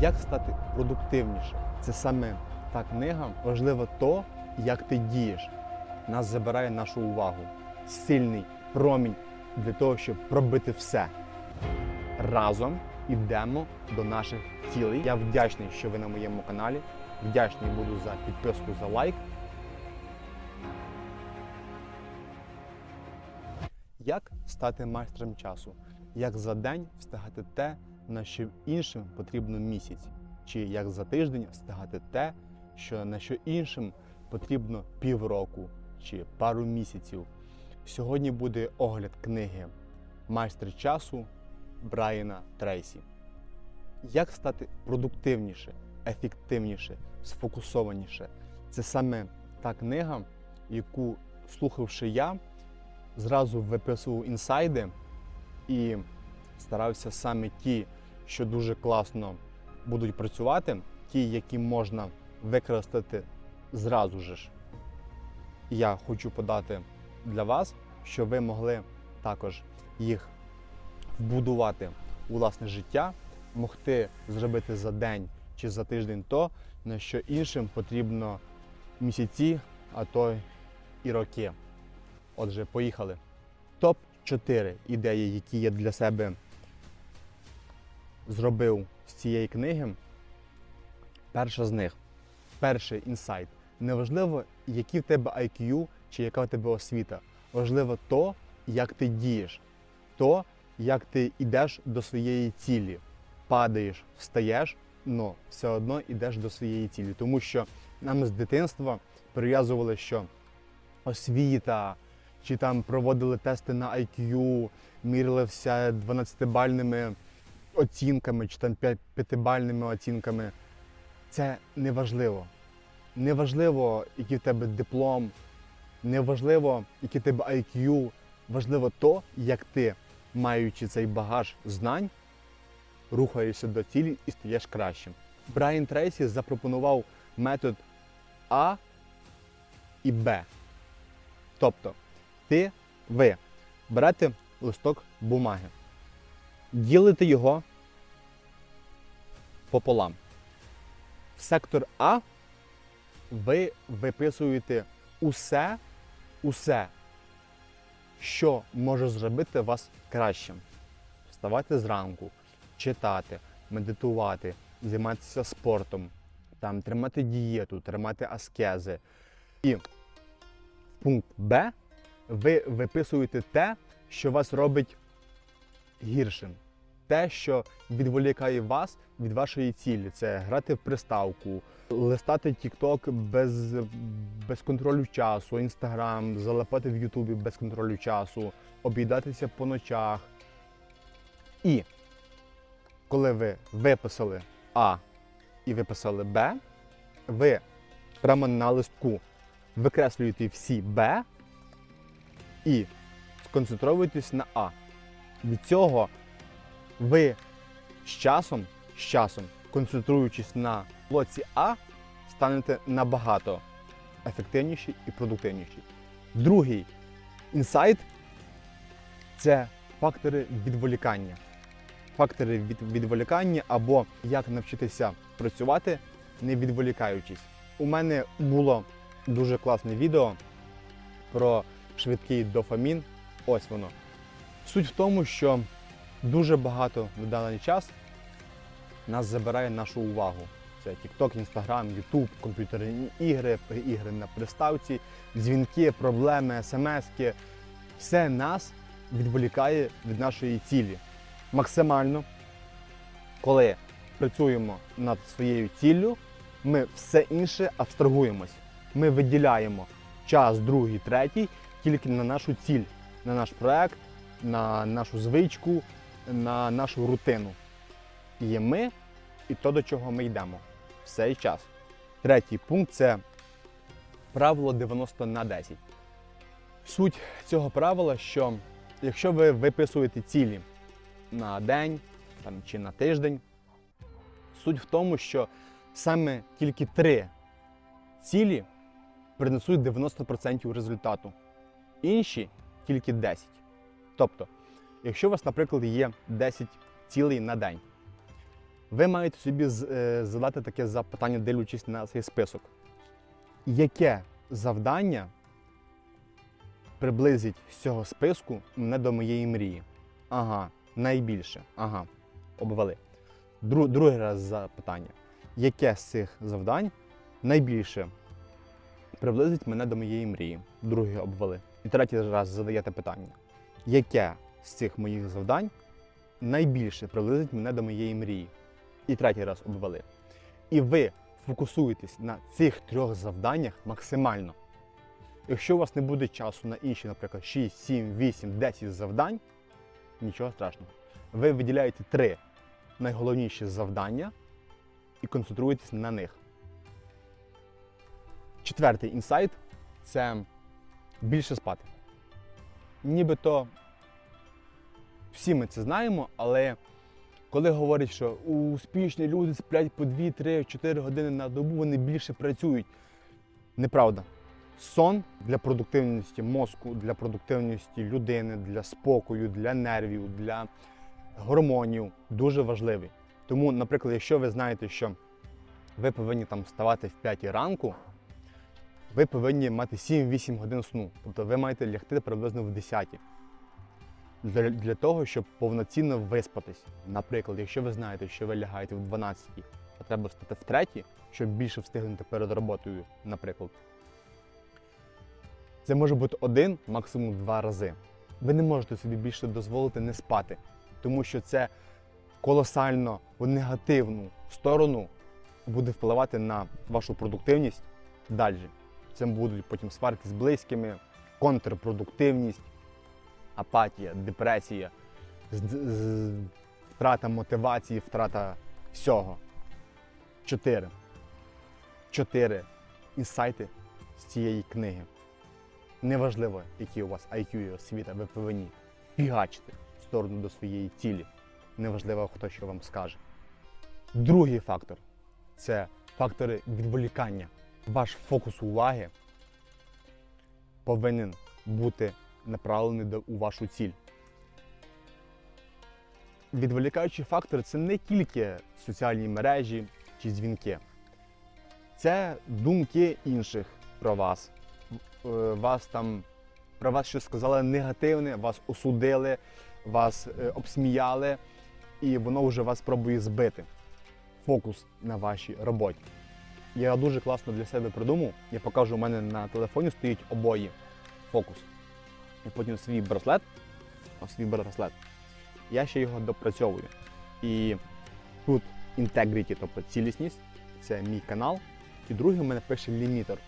Як стати продуктивніше? Це саме та книга. Важливо то, як ти дієш. Нас забирає нашу увагу. Сильний промінь для того, щоб пробити все. Разом йдемо до наших цілей. Я вдячний, що ви на моєму каналі. Вдячний буду за підписку, за лайк. Як стати майстром часу? Як за день встигати те, на що іншим потрібно місяць? Чи як за тиждень встигати те, що на що іншим потрібно півроку чи пару місяців? Сьогодні буде огляд книги Майстер часу Брайана Трейсі. Як стати продуктивніше, ефективніше, сфокусованіше? Це саме та книга, яку, слухавши я, зразу виписував інсайди і старався саме ті, що дуже класно будуть працювати, ті, які можна використати зразу ж. Я хочу подати для вас, щоб ви могли також їх вбудувати у власне життя, могти зробити за день чи за тиждень то, на що іншим потрібно місяці, а то і роки. Отже, поїхали. Топ 4 ідеї, які я для себе зробив з цієї книги. Перша з них перший інсайт. Неважливо, який в тебе IQ чи яка в тебе освіта. Важливо то, як ти дієш, то, як ти йдеш до своєї цілі. Падаєш, встаєш, але все одно йдеш до своєї цілі. Тому що нам з дитинства прив'язували, що освіта, чи там проводили тести на IQ, мірили все 12-бальними оцінками, чи там 5-бальними оцінками. Це неважливо. Неважливо, який в тебе диплом, неважливо, який в тебе IQ. Важливо то, як ти, маючи цей багаж знань, рухаєшся до цілі і стаєш кращим. Брайан Трейсі запропонував метод А і Б. Тобто, ти, ви берете листок бумаги, ділите його пополам. В сектор А ви виписуєте усе, усе, що може зробити вас кращим. Вставати зранку, читати, медитувати, займатися спортом, там, тримати дієту, тримати аскези. І в пункт Б ви виписуєте те, що вас робить гіршим. Те, що відволікає вас від вашої цілі, це грати в приставку, листати TikTok без, без контролю часу, Instagram, залипати в Ютубі без контролю часу, об'їдатися по ночах. І коли ви виписали А і виписали Б, ви прямо на листку викреслюєте всі Б і сконцентруєтесь на А. Від цього ви з часом, з часом, концентруючись на блоці А, станете набагато ефективніші і продуктивніші. Другий інсайт це фактори відволікання. Фактори від відволікання або як навчитися працювати, не відволікаючись. У мене було дуже класне відео про швидкий дофамін. Ось воно. Суть в тому, що дуже багато в даний час нас забирає нашу увагу. Це TikTok, Instagram, YouTube, комп'ютерні ігри, ігри на приставці, дзвінки, проблеми, смски. Все нас відволікає від нашої цілі. Максимально, коли працюємо над своєю ціллю, ми все інше абстрагуємось. Ми виділяємо час, другий, третій тільки на нашу ціль, на наш проект, на нашу звичку, на нашу рутину. Є ми і то, до чого ми йдемо в цей час. Третій пункт це правило 90 на 10. Суть цього правила, що якщо ви виписуєте цілі на день там, чи на тиждень, суть в тому, що саме тільки три цілі принесуть 90% результату, інші тільки 10. Тобто, якщо у вас, наприклад, є 10 цілей на день, Ви маєте собі е, задати таке запитання, дивлячись на цей список. Яке завдання приблизить з цього списку мене до моєї мрії? Ага, найбільше. Ага, обвели. Дру, другий раз запитання. Яке з цих завдань найбільше приблизить мене до моєї мрії? Другий обвели. І третій раз задаєте питання. Яке з цих моїх завдань найбільше приблизить мене до моєї мрії? І третій раз обвели. І ви фокусуєтесь на цих трьох завданнях максимально. Якщо у вас не буде часу на інші, наприклад, 6, 7, 8, 10 завдань, нічого страшного. Ви виділяєте три найголовніші завдання і концентруєтесь на них. Четвертий інсайт це більше спати. Нібито всі ми це знаємо, але коли говорять, що успішні люди сплять по 2, 3, 4 години на добу, вони більше працюють. Неправда. Сон для продуктивності мозку, для продуктивності людини, для спокою, для нервів, для гормонів дуже важливий. Тому, наприклад, якщо ви знаєте, що ви повинні там вставати в 5 ранку, ви повинні мати 7-8 годин сну. Тобто ви маєте лягти приблизно в 10 для, для того, щоб повноцінно виспатись. Наприклад, якщо ви знаєте, що ви лягаєте в 12, а треба встати в 3, щоб більше встигнути перед роботою, наприклад. Це може бути один, максимум два рази. Ви не можете собі більше дозволити не спати, тому що це колосально в негативну сторону буде впливати на вашу продуктивність далі. Це будуть потім сварки з близькими, контрпродуктивність, апатія, депресія, втрата мотивації, втрата всього. Чотири. Чотири інсайти з цієї книги. Неважливо, який у вас IQ і освіта, ви повинні фігачити в сторону до своєї цілі. Неважливо, хто що вам скаже. Другий фактор це фактори відволікання. Ваш фокус уваги повинен бути направлений у вашу ціль. Відволікаючі фактори це не тільки соціальні мережі чи дзвінки. Це думки інших про вас. Е, Вас там про вас щось сказали негативне, вас осудили, вас е, обсміяли, і воно вже вас пробує збити. Фокус на вашій роботі. Я дуже класно для себе придумав. Я покажу, у мене на телефоні стоїть обоє фокус. І потім свій браслет, свій браслет. Я ще його допрацьовую. І тут integrity, тобто цілісність, це мій канал. І другий у мене пише лімітер.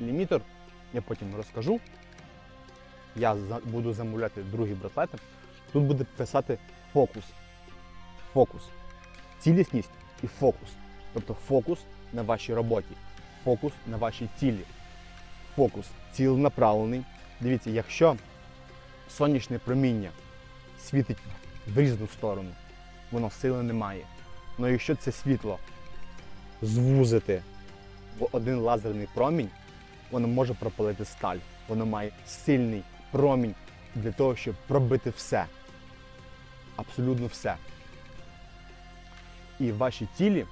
Лімітер, я потім розкажу. Я буду замовляти другі браслети. Тут буде писати фокус. Фокус. Цілісність і фокус. Тобто фокус на вашій роботі, фокус на вашій цілі. Фокус ціленаправлений. Дивіться, якщо сонячне проміння світить в різну сторону, воно сили не має. Але якщо це світло звузити в один лазерний промінь, воно може пропалити сталь. Воно має сильний промінь для того, щоб пробити все. Абсолютно все. І ваші цілі,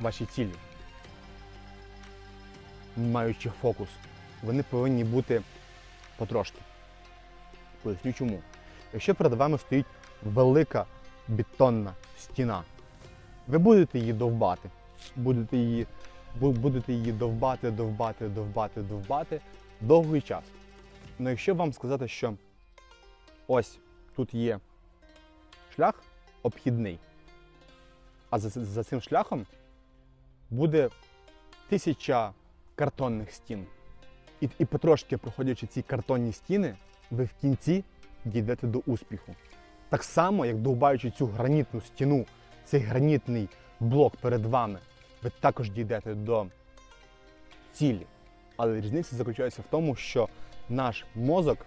ваші цілі, маючи фокус, вони повинні бути потрошки. Поясню чому. Якщо перед вами стоїть велика бетонна стіна, ви будете її довбати, будете її, будете її довбати, довбати, довбати, довбати довгий час. Але якщо вам сказати, що ось тут є шлях обхідний, а за, за цим шляхом буде тисяча картонних стін. І, і потрошки проходячи ці картонні стіни, ви в кінці дійдете до успіху. Так само, як довбаючи цю гранітну стіну, цей гранітний блок перед вами, ви також дійдете до цілі. Але різниця заключається в тому, що наш мозок,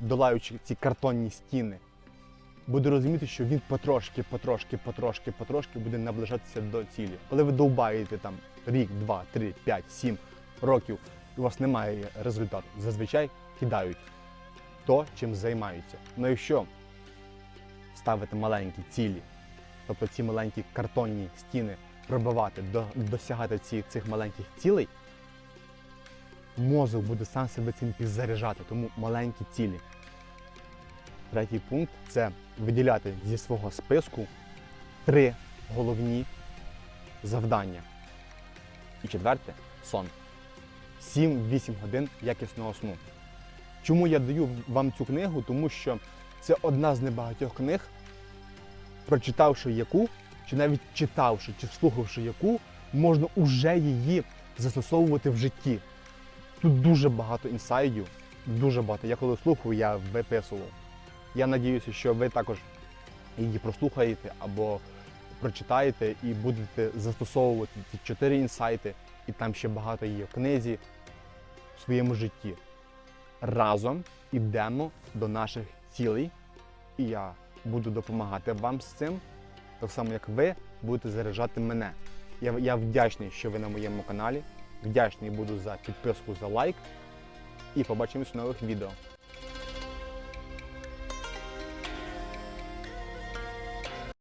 долаючи ці картонні стіни, буде розуміти, що він потрошки, потрошки, потрошки, потрошки буде наближатися до цілі. Коли ви довбаєте там рік, два, три, п'ять, сім років, і у вас немає результату, зазвичай кидають то, чим займаються. Ну якщо ставити маленькі цілі, тобто ці маленькі картонні стіни пробивати, до, досягати ці, цих маленьких цілей, мозок буде сам себе цим підзаряджати, тому маленькі цілі. Третій пункт це виділяти зі свого списку три головні завдання. І четверте сон. 7-8 годин якісного сну. Чому я даю вам цю книгу? Тому що це одна з небагатьох книг, прочитавши яку, чи навіть читавши, чи слухавши яку, можна уже її застосовувати в житті. Тут дуже багато інсайдів, дуже багато. Я коли слухав, я виписував. Я надіюся, що ви також її прослухаєте або прочитаєте і будете застосовувати ці чотири інсайти, і там ще багато є в книзі в своєму житті. Разом йдемо до наших цілей, і я буду допомагати вам з цим, так само як ви будете заряджати мене. Я, я вдячний, що ви на моєму каналі. Вдячний буду за підписку, за лайк. І побачимось в нових відео.